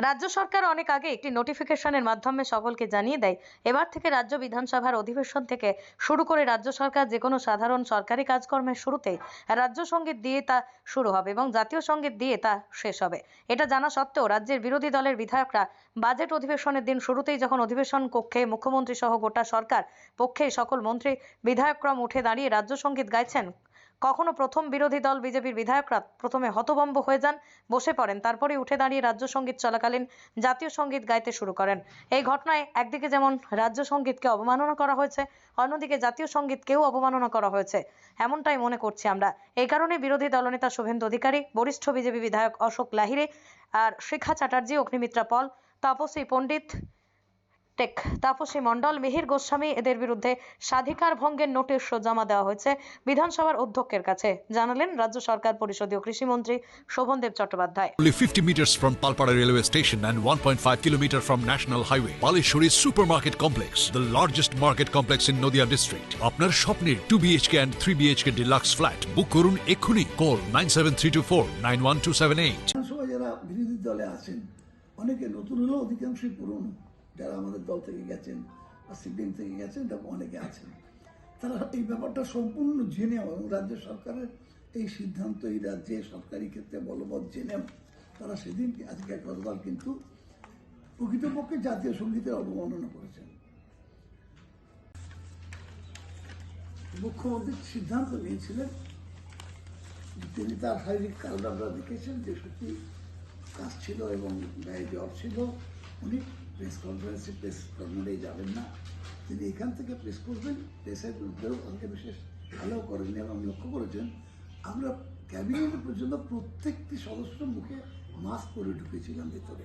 রাজ্য সরকার অনেক আগে একটি নোটিফিকেশনের মাধ্যমে সকলকে জানিয়ে দেয়, এবার থেকে রাজ্য বিধানসভার অধিবেশন থেকে শুরু করে রাজ্য সরকার যে কোনো সাধারণ সরকারি কাজকর্মের শুরুতেই রাজ্য সংগীত দিয়ে তা শুরু হবে এবং জাতীয় সংগীত দিয়ে তা শেষ হবে। এটা জানা সত্ত্বেও রাজ্যের বিরোধী দলের বিধায়করা বাজেট অধিবেশনের দিন শুরুতেই যখন অধিবেশন কক্ষে মুখ্যমন্ত্রী সহ গোটা সরকার পক্ষে সকল মন্ত্রী বিধায়কক্রম উঠে দাঁড়িয়ে রাজ্য সংগীত গাইছেন কখনো প্রথম বিরোধী দল বিজেপির বিধায়করা প্রথমে হতভম্ব হয়ে যান, বসে পড়েন তারপরে উঠে দাঁড়িয়ে রাজ্য সংগীত চলাকালীন জাতীয় সংগীত গাইতে শুরু করেন। এই ঘটনায় একদিকে যেমন রাজ্য সঙ্গীতকে অবমাননা করা হয়েছে, অন্যদিকে জাতীয় সঙ্গীতকেও অবমাননা করা হয়েছে। এমনটাই মনে করছি আমরা। এই কারণে বিরোধী দলনেতা শুভেন্দু অধিকারী, বরিষ্ঠ বিজেপি বিধায়ক অশোক লাহিড়ে আর শিখা চ্যাটার্জি, অগ্নিমিত্রা পল তাপসী পণ্ডিত টেক তাপসী মণ্ডল মিহির গোস্বামী এদের বিরুদ্ধে স্বাধিকার ভঙ্গের নোটিশ জমা দেওয়া হয়েছে বিধানসভার অধ্যক্ষের কাছে জানালেন রাজ্য সরকার পরিষদীয় কৃষিমন্ত্রী Sovandeb Chattopadhyay Only 50 meters from Palpara railway station and 1.5 kilometer from National Highway, Palishuri Supermarket Complex, the largest market complex in Noida district. আপনার স্বপ্নের 2 BHK and 3 BHK deluxe flat বুক করুন এক্ষুনি কল 97324 91278 যারা বিরোধী দলে আছেন অনেকে নতুন হলেও অধিকাংশই পুরনো যারা আমাদের দল থেকে গেছেন বা সিপিএম থেকে গেছেন অনেকে আছেন। তারা এই ব্যাপারটা সম্পূর্ণ জেনেও এবং রাজ্য সরকারের এই সিদ্ধান্ত, এই রাজ্যে সরকারি ক্ষেত্রে বলবৎ জেনেও তারা সেদিন আজকে গতকাল কিন্তু প্রকৃতপক্ষে জাতীয় সঙ্গীতের অবমাননা করেছেন। মুখ্যমন্ত্রী সিদ্ধান্ত নিয়েছিলেন তিনি তার শারীরিক কারণ আপনারা দেখেছেন যে সত্যি কাজ ছিল এবং গায়ে জ্বর ছিল। উনি প্রেস কনফারেন্সে প্রেস কর্মে যাবেন না। তিনি এখান থেকে প্রেস করবেন প্রেসের বিরুদ্ধেও আমাকে বিশেষ ভালো করেননি এবং লক্ষ্য করেছেন। আমরা ক্যাবিনেট পর্যন্ত প্রত্যেকটি সদস্য মুখে মাস্ক পরে ঢুকেছিলাম ভেতরে।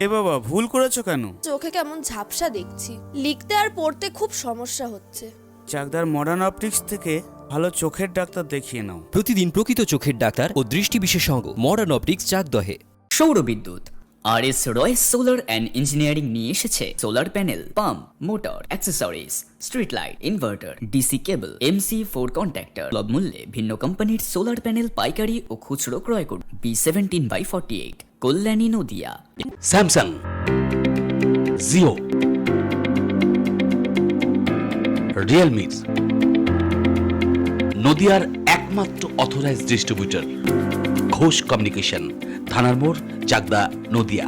এ বাবা ভুল করেছ কেন? চোখে কেমন ঝাপসা দেখছি। লিখতে আর পড়তে খুব সমস্যা হচ্ছে। চাকদার মডার্ন অপটিক্স থেকে ভালো চোখের ডাক্তার দেখিয়ে নাও। প্রতিদিন প্রকৃত চোখের ডাক্তার ও দৃষ্টি বিশেষজ্ঞ মডার্ন অপটিক্স চাকদহে। সৌর বিদ্যুৎ R S Roy solar and engineering নিয়ে এসেছে solar panel pump motor accessories street light inverter DC cable MC four contactor সুলভ মূল্যে ভিন্ন কোম্পানির সোলার প্যানেল পাইকারি ও খুচরো ক্রয় করুন। B seventeen by forty eight Kalyani Nadia. Samsung Jio Realme নদিয়ার একমাত্র অথরাইজ ডিস্ট্রিবিউটর ঘোষ কমিউনিকেশন, থানার মোড়, চাকদা, নদিয়া।